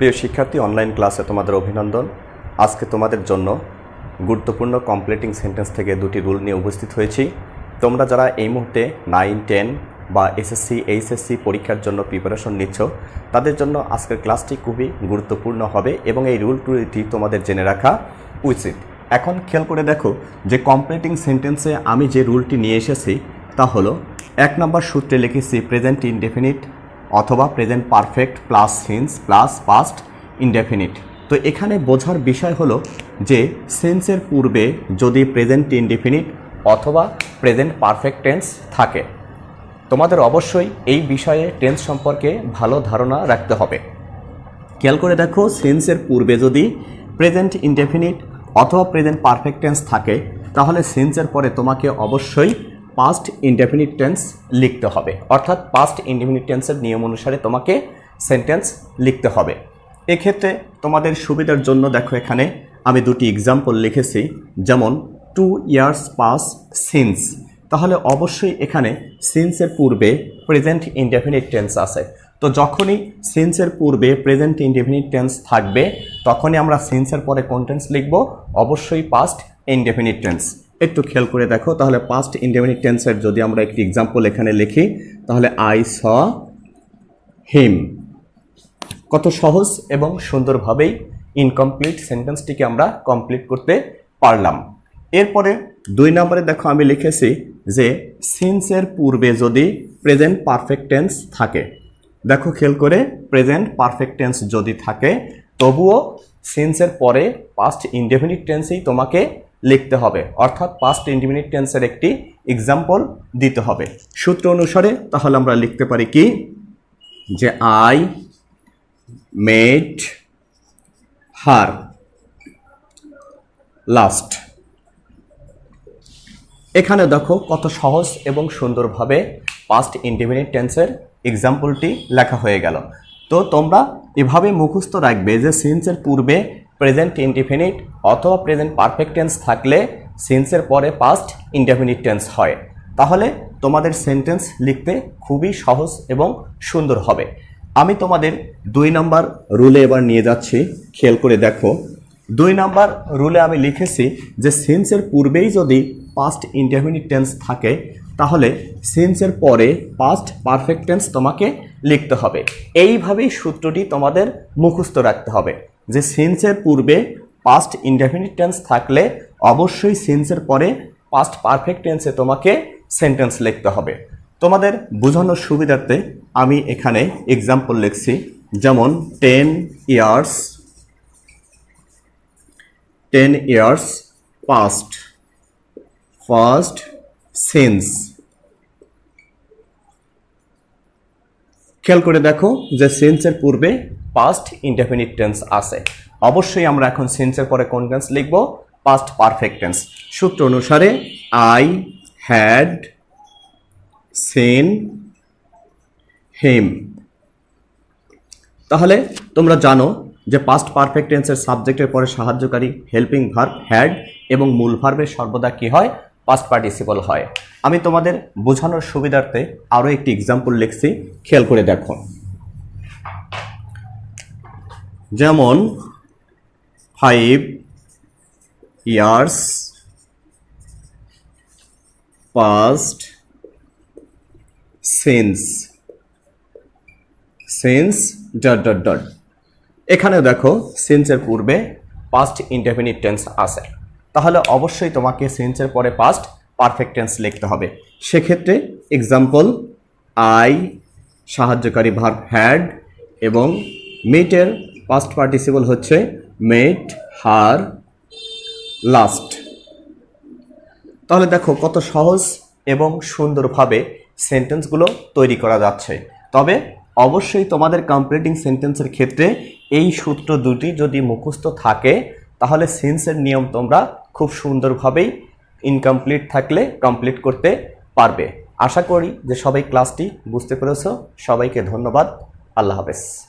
প্রিয় শিক্ষার্থী অনলাইন ক্লাসে তোমাদের অভিনন্দন। আজকে তোমাদের জন্য গুরুত্বপূর্ণ কমপ্লিটিং সেন্টেন্স থেকে দুটি রুল নিয়ে উপস্থিত হয়েছি। তোমরা যারা এই মুহূর্তে নাইন টেন বা এসএসসি এইচএসসি পরীক্ষার জন্য প্রিপারেশন নিচ্ছ, তাদের জন্য আজকের ক্লাসটি খুবই গুরুত্বপূর্ণ হবে এবং এই রুল রুলটি তোমাদের জেনে রাখা উচিত। এখন খেয়াল করে দেখো যে কমপ্লিটিং সেন্টেন্সে আমি যে রুলটি নিয়ে এসেছি, তা হলো এক নম্বর সূত্রে লিখেছি প্রেজেন্ট ইনডেফিনিট অথবা present perfect plus since plus past indefinite তো এখানে বোঝার বিষয় হলো যে সেন্সের পূর্বে যদি প্রেজেন্ট ইনডেফিনিট অথবা প্রেজেন্ট পারফেক্ট টেন্স থাকে, তোমাদের অবশ্যই এই বিষয়ে টেন্স সম্পর্কে ভালো ধারণা রাখতে হবে। খেয়াল করে দেখো সেন্সের পূর্বে যদি প্রেজেন্ট ইনডেফিনিট অথবা প্রেজেন্ট পারফেক্ট টেন্স থাকে, তাহলে সেন্সের পরে তোমাকে অবশ্যই পাস্ট ইনডেফিনিট টেন্স লিখতে হবে। অর্থাৎ পাস্ট ইনডেফিনিট টেন্সের নিয়ম অনুসারে তোমাকে সেন্টেন্স লিখতে হবে। এক্ষেত্রে তোমাদের সুবিধার জন্য দেখো এখানে আমি দুটি এক্সাম্পল লিখেছি, যেমন টু ইয়ার্স পাস সিন্স তাহলে অবশ্যই এখানে সিন্সের পূর্বে প্রেজেন্ট ইনডেফিনিট টেন্স আছে। তো যখনই সিন্সের পূর্বে প্রেজেন্ট ইনডেফিনিট টেন্স থাকবে, তখনই আমরা সিন্সের পরে কোন টেন্স লিখব? অবশ্যই পাস্ট ইনডেফিনিট টেন্স একটু খেয়াল করে দেখো, তাহলে পাস্ট ইনডেফিনিট টেন্সের যদি আমরা একটি এক্সাম্পল এখানে লিখি, তাহলে আই স হিম কত সহজ এবং সুন্দরভাবেই ইনকমপ্লিট সেন্টেন্সটিকে আমরা কমপ্লিট করতে পারলাম। এরপরে দুই নম্বরে দেখো, আমি লিখেছি যে সিন্সের পূর্বে যদি প্রেজেন্ট পারফেক্ট টেন্স থাকে, দেখো খেয়াল করে প্রেজেন্ট পারফেক্ট টেন্স যদি থাকে, তবুও সিন্সের পরে পাস্ট ইনডেফিনিট টেন্সেই তোমাকে লিখতে হবে। অর্থাৎ পাস্ট ইনডেফিনিট টেন্সের একটি এক্সাম্পল দিতে হবে। সূত্র অনুসারে তাহলে আমরা লিখতে পারি কি? যে আই মেড হার লাস্ট এখানে দেখো কত সহজ এবং সুন্দরভাবে পাস্ট ইন্ডিপেন্ডেন্ট টেন্সের এক্সাম্পলটি লেখা হয়ে গেল। তো তোমরা এভাবে মুখস্থ রাখবে যে সিন্সের পূর্বে প্রেজেন্ট ইনডিফিনিট অথবা প্রেজেন্ট পারফেক্ট টেন্স থাকলে সেন্সের পরে পাস্ট ইনডেফিনিট টেন্স হয়। তাহলে তোমাদের সেন্টেন্স লিখতে খুবই সহজ এবং সুন্দর হবে। আমি তোমাদের দুই নাম্বার রুলে এবার নিয়ে যাচ্ছি। খেয়াল করে দেখো। দুই নাম্বার রুলে আমি লিখেছি যে সেন্সের পূর্বেই যদি পাস্ট ইনডেফিনিট টেন্স থাকে, তাহলে সেন্সের পরে পাস্ট পারফেক্ট টেন্স তোমাকে লিখতে হবে। এইভাবেই সূত্রটি তোমাদের মুখস্থ রাখতে হবে। যে সিন্সের পূর্বে পাস্ট ইনডেফিনিট টেন্স থাকলে অবশ্যই সিন্সের পরে পাস্ট পারফেক্ট টেন্সে তোমাকে সেন্টেন্স লিখতে হবে। তোমাদের বোঝানোর সুবিধার্থে আমি এখানে এক্সাম্পল লিখছি, যেমন ten years ten years past first since খেয়াল করে দেখো যে সেন্সের পূর্বে পাস্ট ইনডেফিনিট টেন্স আছে। অবশ্যই আমরা এখন সেন্সের পরে কোন টেন্স লিখব? পাস্ট পারফেক্ট টেন্স সূত্র অনুসারে আই হ্যাড সেন হেম তাহলে তোমরা জানো যে পাস্ট পারফেক্ট টেন্সের সাবজেক্টের পরে সাহায্যকারী হেল্পিং ভার্ব হ্যাড এবং মূল ভার্বের সর্বদা কি হয়? পাস্ট পার্টিসিপল হয়। আমি তোমাদের বোঝানোর সুবিধার্থে আরও একটি এক্সাম্পল লিখছি। খেয়াল করে দেখো। যেমন five years past since since dot dot dot এখানে দেখো সিন্সের পূর্বে পাস্ট ইনডেফিনিট টেন্স আছে। তাহলে অবশ্যই তোমাকে সিন্সের পরে পাস্ট পারফেক্ট টেন্স লিখতে হবে। সেক্ষেত্রে এক্সাম্পল আই সাহায্যকারী ভার্ব হ্যাড এবং মেটের পাস্ট পার্টিসিপল হচ্ছে মেট হার লাস্ট তাহলে দেখো কত সহজ এবং সুন্দরভাবে সেন্টেন্সগুলো তৈরি করা যাচ্ছে। তবে অবশ্যই তোমাদের কমপ্লিটিং সেন্টেন্সের ক্ষেত্রে এই সূত্র দুটি যদি মুখস্থ থাকে, তাহলে সেন্সের নিয়ম তোমরা খুব সুন্দরভাবেই ইনকমপ্লিট থাকলে কমপ্লিট করতে পারবে। আশা করি যে সবাই ক্লাসটি বুঝতে পেরেছ। সবাইকে ধন্যবাদ। আল্লাহ হাফেজ।